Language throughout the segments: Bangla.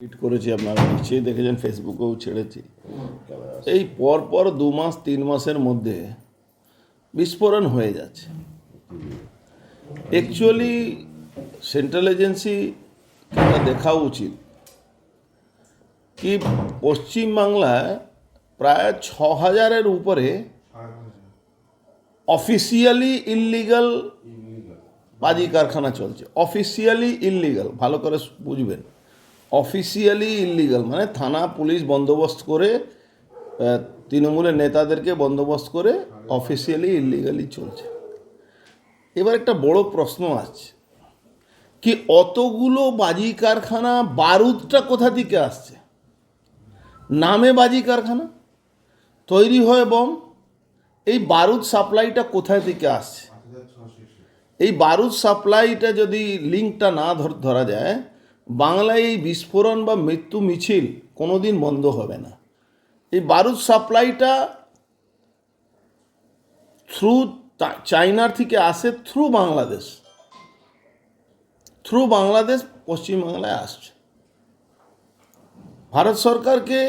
টুইট করেছি, আপনারা নিশ্চয়ই দেখেছেন ফেসবুকেও ছেড়েছি। এই পর পর দু মাস, তিন মাসের মধ্যে বিস্ফোরণ হয়ে যাচ্ছে। অ্যাকচুয়ালি সেন্ট্রাল এজেন্সি দেখা উচিত কি পশ্চিমবাংলায় প্রায় ছ হাজারের উপরে অফিসিয়ালি ইললিগাল বাজি কারখানা চলছে। অফিসিয়ালি ইললিগাল ভালো করে বুঝবেন। অফিসিয়ালি ইললিগাল মানে থানা, পুলিশ বন্দোবস্ত করে তৃণমূলের নেতাদেরকে বন্দোবস্ত করে অফিসিয়ালি ইললিগালি চলছে। এবার একটা বড় প্রশ্ন আছে কি অতগুলো বাজি কারখানা বারুদটা কোথা থেকে আসছে? নামে বাজি কারখানা, তৈরি হয় বম, এই বারুদ সাপ্লাইটা কোথায় থেকে আসছে? এই বারুদ সাপ্লাইটা যদি লিঙ্কটা না ধরা যায় বাংলায় এই বিস্ফোরণ বা মৃত্যু মিছিল কোনোদিন বন্ধ হবে না। এই বারুদ সাপ্লাইটা থ্রু চাইনার থেকে আসে থ্রু বাংলাদেশ। থ্রু বাংলাদেশ পশ্চিমবাংলায় আসছে। ভারত সরকারকে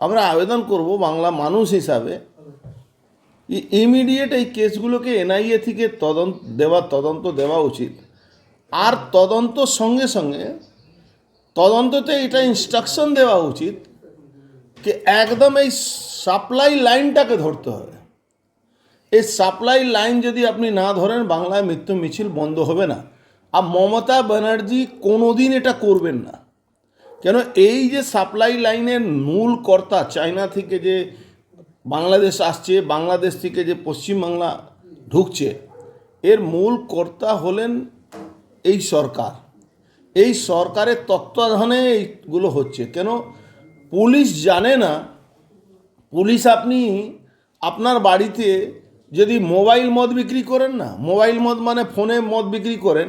আমরা আবেদন করব বাংলা মানুষ হিসাবে ইমিডিয়েট এই কেসগুলোকে এনআইএ থেকে তদন্ত দেওয়া তদন্ত দেওয়া উচিত। আর তদন্ত সঙ্গে সঙ্গে তদন্ততে এটা ইনস্ট্রাকশন দেওয়া উচিত যে একদম এই সাপ্লাই লাইনটাকে ধরতে হবে। এই সাপ্লাই লাইন যদি আপনি না ধরেন, বাংলায় মৃত্যু মিছিল বন্ধ হবে না। আর মমতা ব্যানার্জি কোনোদিন এটা করবেন না। কেন এই যে সাপ্লাই লাইনের মূল কর্তা চায়না থেকে যে বাংলাদেশ আসছে, বাংলাদেশ থেকে যে পশ্চিমবাংলা ঢুকছে, এর মূল কর্তা হলেন এই সরকার, এই সরকারের তত্ত্বাবধানে এইগুলো হচ্ছে। কেন? পুলিশ জানে না, পুলিশ আপনি আপনার বাড়িতে যদি মোবাইল মদ বিক্রি করেন না, মোবাইল মদ মানে ফোনে মদ বিক্রি করেন,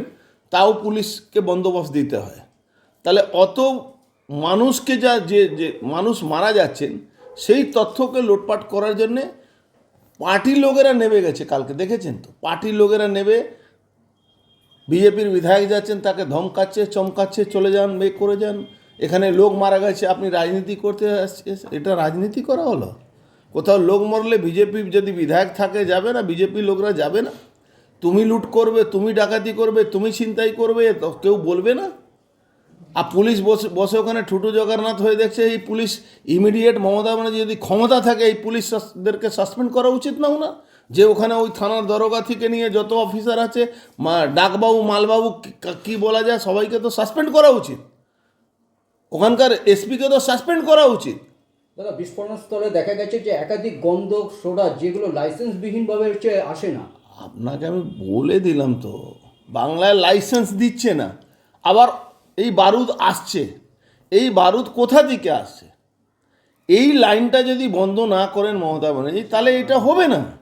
তাও পুলিশকে বন্দোবস্ত দিতে হয়। তাহলে অত মানুষকে যা যে যে মানুষ মারা যাচ্ছেন, সেই তথ্যকে লুটপাট করার জন্যে পার্টির লোকেরা নেমে গেছে কালকে, দেখেছেন তো? পার্টির লোকেরা নেবে বিজেপির বিধায়ক যাচ্ছেন, তাকে ধমকাচ্ছে, চমকাচ্ছে, চলে যান বে করে যান। এখানে লোক মারা গেছে, আপনি রাজনীতি করতে আসছে এটা রাজনীতি করা হলো? কোথাও লোক মরলে বিজেপি যদি বিধায়ক থাকে, যাবে না, বিজেপি লোকরা যাবে না? তুমি লুট করবে, তুমি ডাকাতি করবে, তুমি ছিনতাই করবে, তো কেউ বলবে না? আর পুলিশ বসে বসে ওখানে ঠুটু জগন্নাথ হয়ে দেখছে, এই পুলিশ ইমিডিয়েট মমতা ব্যানার্জি যদি ক্ষমতা থাকে, এই পুলিশদেরকে সাসপেন্ড করা উচিত না না যে ওখানে ওই থানার দরগা থেকে নিয়ে যত অফিসার আছে মা ডাকবাবু মালবাবু কি- বলা যায় সবাইকে তো সাসপেন্ড করা উচিত। ওখানকার এসপিকে তো সাসপেন্ড করা উচিত। দাদা বিস্ফোরণ স্থলে দেখা গেছে যে একাধিক গন্ধক সোডা যেগুলো লাইসেন্সবিহীনভাবে হচ্ছে আসে না। আপনাকে আমি বলে দিলাম তো বাংলায় লাইসেন্স দিচ্ছে না। আবার এই বারুদ আসছে। এই বারুদ কোথা থেকে আসছে? এই লাইনটা যদি বন্ধ না করেন মমতা ব্যানার্জি তাহলে এটা হবে না।